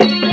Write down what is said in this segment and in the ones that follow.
Thank you.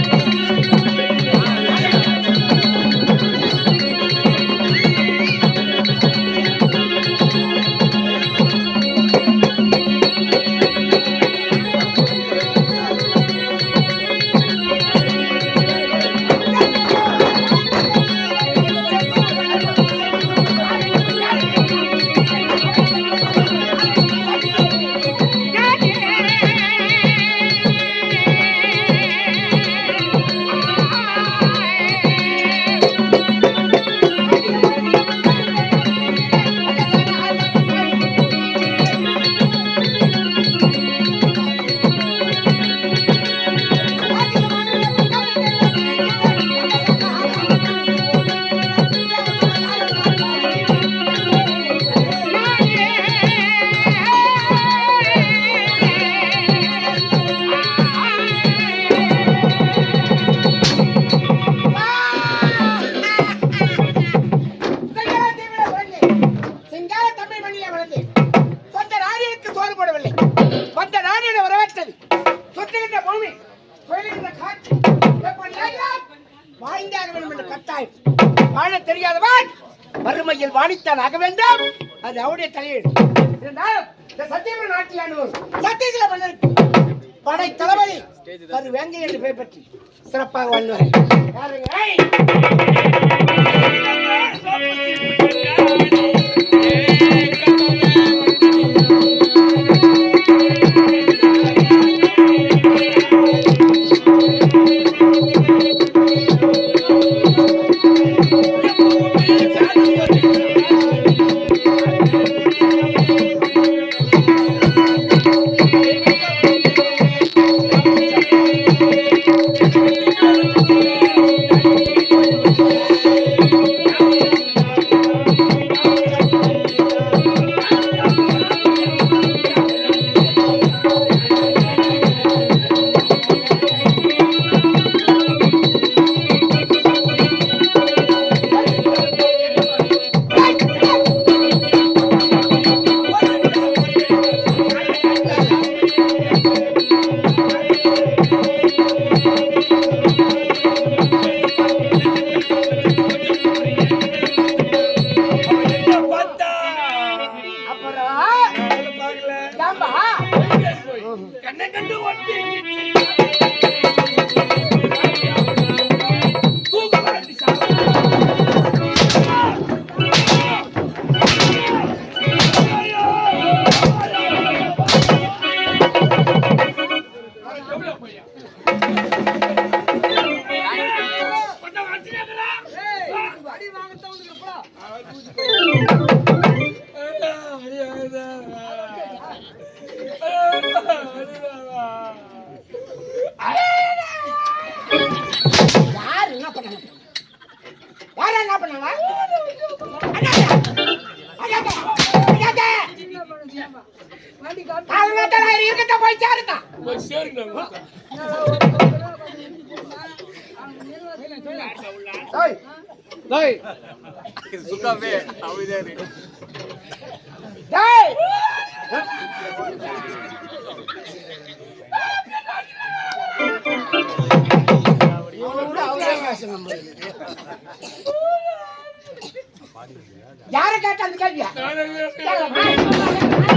இந்த சத்தியமன் நாட்டிலானவர் சத்தியசில மன்னருக்கு படை தளபதி அது வேங்கை என்று பெயர் பெற்று சிறப்பாக வாழ்வார் யார் என்ன பண்ணாங்க இருக்கத்தான் போய் சேருதான் சுத்தாமே அமைதியா இரு. டேய். இவனோட அவகாசம் நம்மளுக்கு. யார கேட்ட அந்த கேள்வியா யாருக்கிட்ட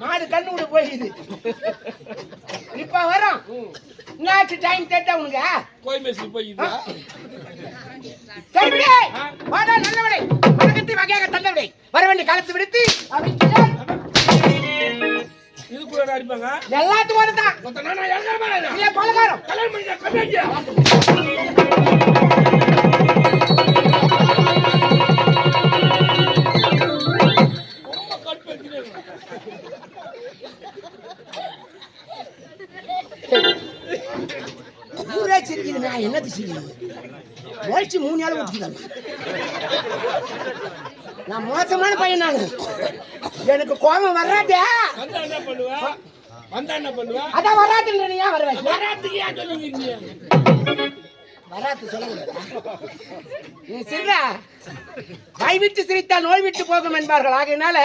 மாடு கண்ணு கூட போயிடுது. இப்ப வரும். என்னாச்சு டைம் கேட்டா உனக்கு. சரிபடி வாடா நல்லவடை வணக்கத்தை வகையாக தந்தவிடை வர வேண்டிய காலத்து விடுத்து அடிப்பாங்க? எல்லாத்துக்கும் வரதான். இறங்காம இல்ல பலகாரம். கல்யாணம் பண்ணி வந்தா என்ன பண்ணுவ? அதான் வருவேன் வராத்துக்கு ஏன் வராது சொல்லுங்க வாய் விட்டு சிரித்தால் நோய் விட்டு போகும் என்பார்கள். ஆகையினால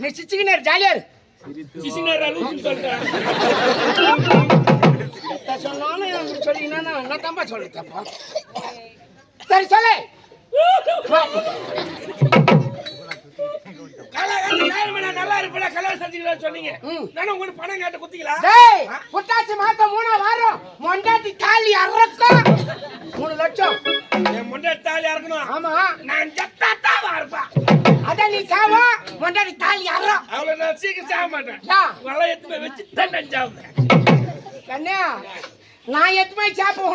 நீ சிச்சுக்கினர் ஜாலியா இரு. சிசினர் அலுவலகம் சொல்றேன் சொன்னாலும் சொன்னீங்கன்னா நான் தம்பா சொல்லு தப்பா சரி சொல்லு. நல்லா இருப்பேன்? கல்யாணம் செஞ்சுக்கலாம் சொன்னீங்க. நானும் உங்களுக்கு பணம் கேட்ட குத்திங்களா டேய் புட்டாசி மாசம் மூணா வாரம். மொண்டாட்டி தாலி அறக்கம் மூணு லட்சம். என் தாலி இறக்கணும் ஆமா. நான் ஜத்தா தான் இருப்பேன். அதான் நீ சாவா? மொண்டாட்டி தாலி அறம் அவ்வளவு நான் சீக்கிரம் சாக மாட்டேன். எத்துமே வச்சு தண்டை சாவுங்க கண்ணியா நான் எத்துமே சாப்ப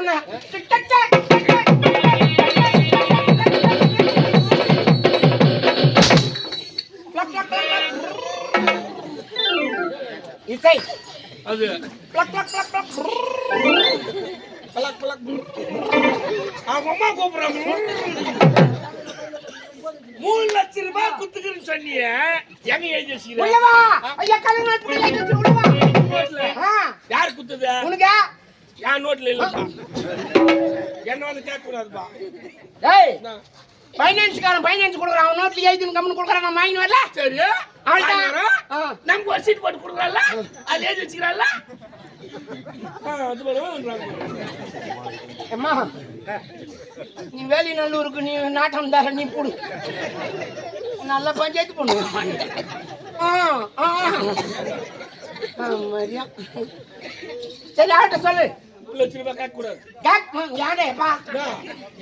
இசை அது பிளக் பிளக் பிளக் பிளக் பலக் பலக் அவங்க அம்மா கூப்பிடுறாங்க மூணு லட்சம் ரூபாய் குத்துக்கிறேன்னு சொன்னீங்க எங்க வச்சுக்கிறேன் உள்ளவா ஐயா கல்யாணம் யார் குத்துது உனக்கு என் நோட்ல இல்லப்பா என்ன வந்து கேட்க கூடாதுப்பா ஏய் ஃபைனான்ஸ்காரன் ஃபைனான்ஸ் கொடுக்குறான். அவன் நோட்ல எழுதி கம்மன் கொடுக்குறான். நான் வாங்கி வரல? சரி அவள்தான். நமக்கு ஒரு சீட் போட்டு கொடுக்குறாள்ல அது எழுதி பண்ணுவாங்க அம்மா நீ வேலிநல்லூருக்கு நீ நாட்டம் தர நீ போடு. நல்ல பஞ்சாயத்து பொண்ணு. ஆ ஆ. ஆ, மரியா. சரி ஆட்ட சொல்லு. லட்சம் ரூபாய் கேட்க கூடாது யாரேப்பா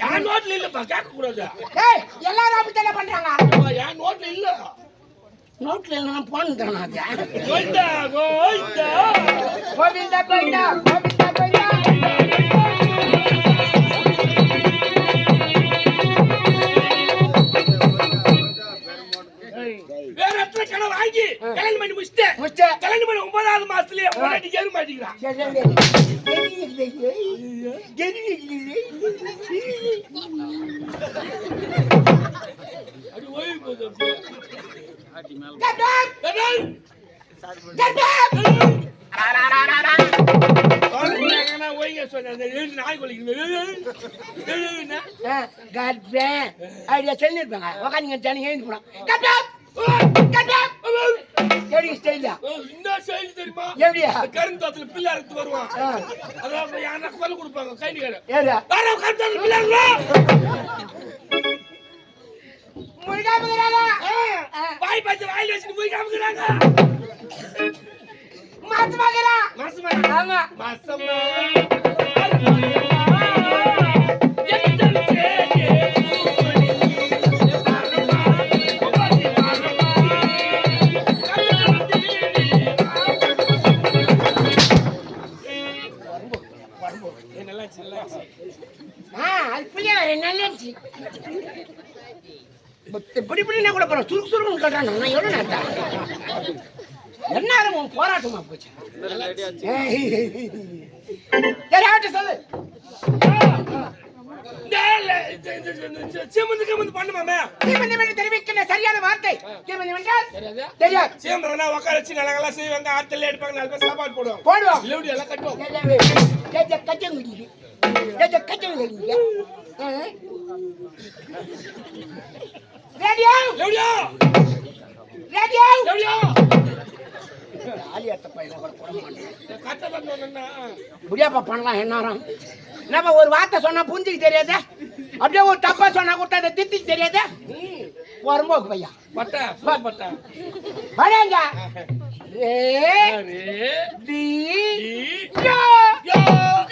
என் நோட்ல இல்லப்பா கேட்க கூடாது ஏய் எல்லாரும் அப்படித்தானே பண்றாங்க? அப்பா, என் நோட்ல இல்ல. நோட்ல இல்லைன்னா போன் கோயிந்தா கோயிந்தா கோவிந்தா கோவிந்தா கோவிந்தா கோவிந்தா வாங்கி கல்யாணம் பண்ணி முடிச்சிட்டேன் முடிச்ச கல்யாணம் பண்ணி ஒன்பதாவது மாசத்துலயே முன்னாடி கேட்க மாட்டேங்கிறான் அது ஓய்வு போகுது ஓய்ங்க சொன்னேன். நாய் என்ன? ஐடியா சொல்லிருப்பாங்க. உக்காந்துங்க ஜனங்க எழுந்து போனோம் எப்படி ஸ்டைலா என்ன செயல் தெரியுமா? எப்படியா இந்த கருந்தோட்டத்துல பிள்ளை அறுத்து வருவான். அதான் யாருன்னா கொலை கொடுப்பாங்க. கைனிக்கார ஏதா வேற கருந்தோட்டத்துல பிள்ளை அறுவா. முழுகாம வாய் பார்த்து வாயில வச்சுட்டு போய் காமிக்கிறாங்க மாசமாகிறா மாசமா? ஆமா. மாசமா. இப்படி இப்படின்னா கூட போறோம் சுருக்கு சுருக்குன்னு கட்டுறான் நான் எவ்வளவு நேரத்தா என்ன உன் போராட்டமா போச்சு. சரி ஆகட்டும் சொல்லு? சரியான வார்த்தை. தெரியாது? உட்கார வச்சு நல்லா செய்வாங்க. ஆட்டல்ல எடுப்பாங்க. நாலு பேர் சாப்பாடு போடுவோம் போடுவோம் இல்ல எல்லாம் கட்டுவோம். கச்சங்குடி கச்சங்குடி ரேடியோ எப்படியோ ரேடியோ மாட்டேன். கட்ட பண்ணணும்னா முடியாப்பா பண்ணலாம் என்னாரம் என்னப்பா ஒரு வார்த்தை சொன்னா புரிஞ்சுக்கு தெரியாதே? அப்படியே ஒரு தப்பா சொன்னா கூட அதை திட்டிக்கு தெரியாதே? வரும்போக்கு பையா. பட்டா பா பட்டா. வராங்க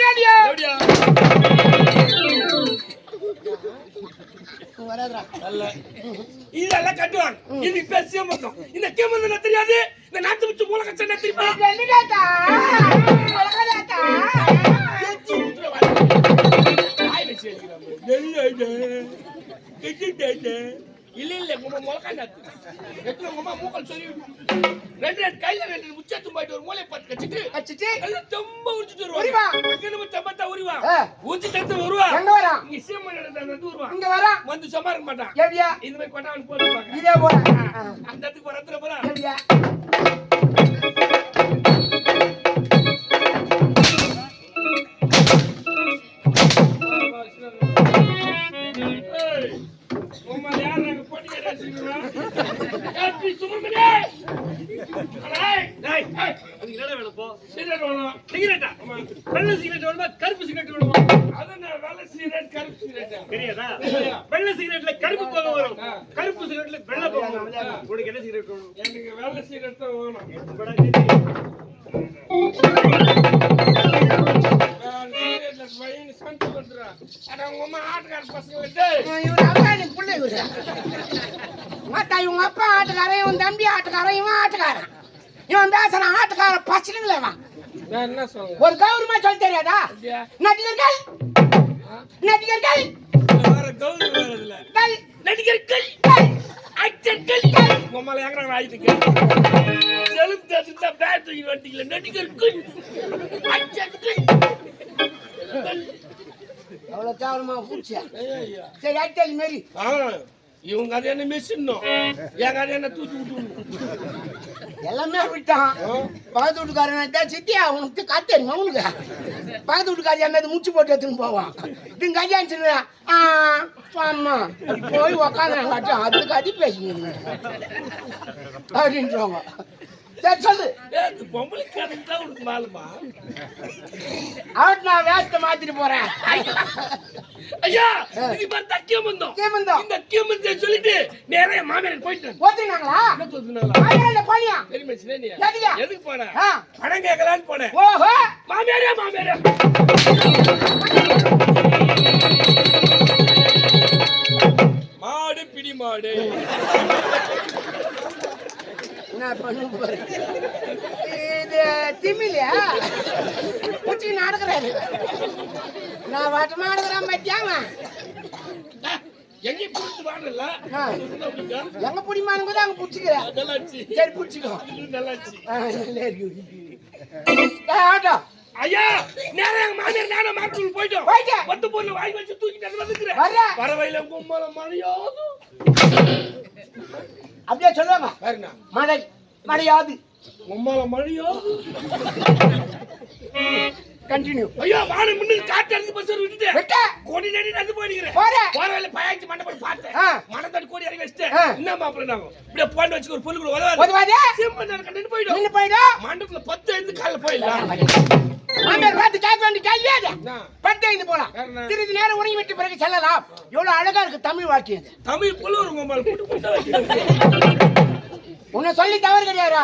ரேடியோ. இதெல்லாம் கட்டுவாங்க இது இப்ப சீமந்தம் இந்த கீமந்தம் தெரியாது. இந்த நாட்டு வச்சு மூல கச்சா தெரியுமா? இல்ல இல்ல உங்க முளக்கா நாத்து எத்தனை உங்க மூக்கல் சொல்லி ரெண்டு ரெண்டு கையில ரெண்டு முச்சத்து போயிட்டு ஒரு மூலையை பார்த்து கச்சிட்டு வச்சுட்டு நல்லா தெம்ப உரிச்சிட்டு உரிவா. வருவாங்க அங்க நம்ம தெம்பத்தா உரிவா? ஆ. ஊச்சி தத்து வருவா எங்க வரான் இங்க சீமன் வந்து வருவா இங்க வரான் வந்து சும்மா இருக்க மாட்டான். எப்படியா? இந்த மாதிரி கொண்டாந்து போட்டுப்பாங்க இதே போல அந்த இடத்துக்கு போற இடத்துல போறா. தெரியாதா? வெள்ளை சிகரெட்ல கருப்பு புகை வரும். கருப்பு சிகரெட்ல வெள்ளை புகை வரும். உனக்கு என்ன சிகரெட் வேணும்? எனக்கு வெள்ளை சிகரெட் தான் வேணும். அப்பா நீ புள்ள இவரு மாத்தா இவங்க அப்பா ஆட்டுக்காரன் இவன் தம்பி ஆட்டுக்காரன் இவன் ஆட்டுக்காரன் இவன் பேசுறான் ஆட்டுக்கார பசங்களே இவன் நான் என்ன சொல்றேன்? ஒரு கௌரவமா சொல்ல தெரியாதா? நடிகர்கள் நடிகர்கள். நடிகர்கள். கள், ஆக்டர்கள் உங்க அம்மால எங்கடா ஆயிட்டுக்கு செலுத்து தட்டுல பேட் தூக்கி வந்துட்டீங்களே நடிகர்கள். ஆக்டர்கள் அவ்வளவு கேவலமா பூச்சியா? சரி ஆக்டர் மாரி. ஆ. இவங்க அது என்ன மிஷின் எங்க அது என்ன தூக்கி விட்டு எல்லாமே விட்டான் பக்கத்து வீட்டுக்காரன் தான் சித்தியா உனக்கு காத்தேன் தெரியுமா உனக்கு பக்கத்து வீட்டுக்காரி என்னது முச்சு போட்டு எடுத்துன்னு போவான். இது கல்யாணம் ஆ ஆமா. போய் உக்காந்து அதுக்கு அடி பேசுங்க அப்படின்றவங்க சரி சொல்லு. ஏய் பொம்பளை கடன் தான் உனக்கு மாலுமா? அவட்டு நான் வேஸ்ட்டை மாத்திட்டு போறேன். ஐயா இது மாதிரி தக்கியம் வந்தோம். கேமந்தம் இந்த கியமத்தை சொல்லிட்டு நிறைய மாமியார் போயிட்டு ஓத்துனாங்களா என்ன சொல்லுனால மாயாண்ட போனியா? தெரியுமா சின்ன எதுக்கு? எதுக்கு போன. பணம் கேட்கலான்னு போனேன். ஓஹோ. மாமியாரே மாமியாரே. மாடு பிடி மாடு. இது திமிலியா? பூச்சி நடக்கிறாரு நான் வாட்டமா நடக்கிறேன் பத்தியாம. எங்க பிடிமானு கூட அங்க பிடிச்சிக்கிறேன். சரி பிடிச்சிக்கோ. ஆட்டோ. ஐயா நேரம் எங்க மாமியார் நானும் மார்க்கெட் போயிட்டோம். போயிட்டேன். பத்து பொருள் வாங்கி வச்சு தூக்கிட்டு வந்துக்கிறேன். வர வயல கும்பல மழையாது அப்படியே சொல்லுவாங்க. பாருங்க மழை மழையாது. கும்பல மழையாது கண்டினியூ ஐயா வானம் முன்னுக்கு காட்டு இறங்கி பஸ் விட்டுட்டு விட்ட. கோடி நடி நடந்து போயிருக்கிறேன் போறேன். போற. வயல பயாச்சு மண்டபம் பார்த்தேன். ஆ. மண்டபடி கோடி இறங்கி வச்சுட்டு. என்ன மாப்பிள்ள நாங்க? இப்படியே போன் வச்சுக்க ஒரு பொருள் கூட உதவாது. பொதுவாதே சிம்பிள் நேரம் கண்டிட்டு போயிடும். நின்று போயிடும். மண்டபத்துல பத்து ஐந்து காலைல போயிடலாம். மாமியார் பார்த்து கேட்க வேண்டிய கேள்வியாது என்ன? பட்டு போலாம்? சிறிது நேரம் உணங்கி விட்டு பிறகு செல்லலாம். எவ்வளவு அழகா இருக்கு தமிழ் வாழ்க்கை இது தமிழ் புலவர் கும்பல் கூட்டு கூட்ட வைக்கிறது. உன்னை சொல்லி தவறு கிடையாதா.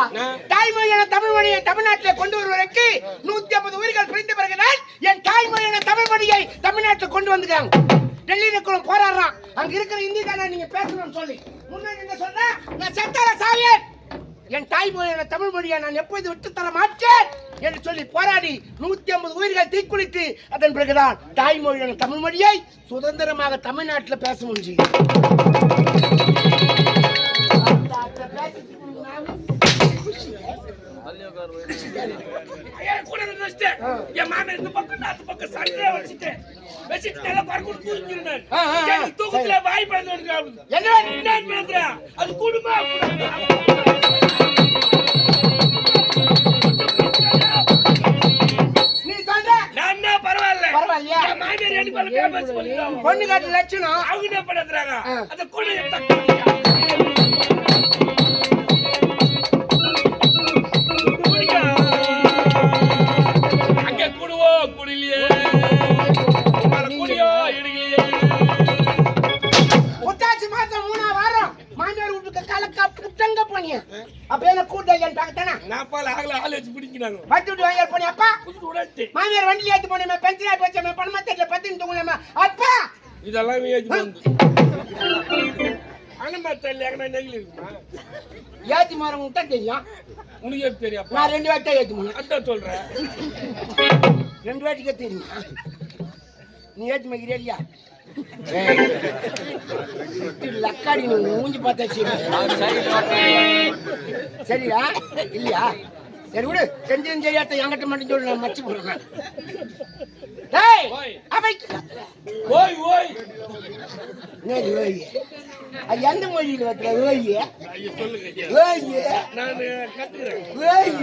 தாய்மொழியான தமிழ் மொழியை தமிழ்நாட்டிலே கொண்டு வருவதற்கு நூத்தி ஐம்பது உயிர்கள் பிரிந்த பிறகுதான் என் தாய்மொழியான தமிழ் மொழியை தமிழ்நாட்டில் கொண்டு வந்துட்டாங்க டெல்லியில கூட போராடுறான். அங்க இருக்கிற இந்தி தானே நீங்க பேசணும்னு சொல்லி. முன்னாடி சொன்னா நான் செத்தால சாவியேன் என் தாய்மொழியான தமிழ் மொழியை நான் எப்போது விட்டு தர மாட்டேன் என்று சொல்லி போராடி நூத்தி ஐம்பது உயிர்கள் தீக்குளித்து அதன் பிறகுதான் தாய்மொழியான தமிழ் மொழியை சுதந்திரமாக தமிழ்நாட்டில் பேச முடியும் ஐயா, கூட இருந்து வச்சுட்டு, என் மாமன் இந்த பக்கம் நான் அந்த பக்கம் சண்டையை வச்சுட்டு, வச்சுட்டு நல்லா ஆ, ஆ. எனக்கு தூக்கத்துல வாய் வருது. என்ன என்ன? அது குடும்பம்? என் பண்ணிடுறாங்க. பொண்ணு காட்டு லட்சணம் அவங்க என்ன பண்ணுறாங்க? அந்த குடையை வச்சு பிடிக்கிறாங்க. பத்து விட்டு வாங்கி போனி அப்பா. விடாட்டு மாமியார் வண்டியில் ஏத்து போனேன் பென்சில் ஆகி வச்சேன் பணமா தெரியல பத்து அப்பா. இதெல்லாம் ஏஜ் வந்து அனமா தெரியல எங்கன்னா நெகிழ் இருக்குமா ஏத்தி மாற தெரியும். உனக்கு எப்படி தெரியாப்பா நான் ரெண்டு வாட்டி ஏத்தி போனேன். அதான் சொல்றேன். ரெண்டு வாட்டிக்கே தெரியும். நீ ஏத்தி மகிறியா இல்லையா? லக்காடி மூஞ்சி பார்த்தா சரி சரியா? இல்லையா? சரி விடு. செஞ்சதும் சரியாத்த என்கிட்ட மட்டும் சொல்லு நான் மச்சு போடுறேன். டேய் அவை. ஓய் ஓய். என்னது ஓய்? அது எந்த மொழியில் வைக்கிற ஓய்? ஐயோ சொல்லுங்க ஐயா. ஓய். நான் கத்துக்கிறேன். ஓய்.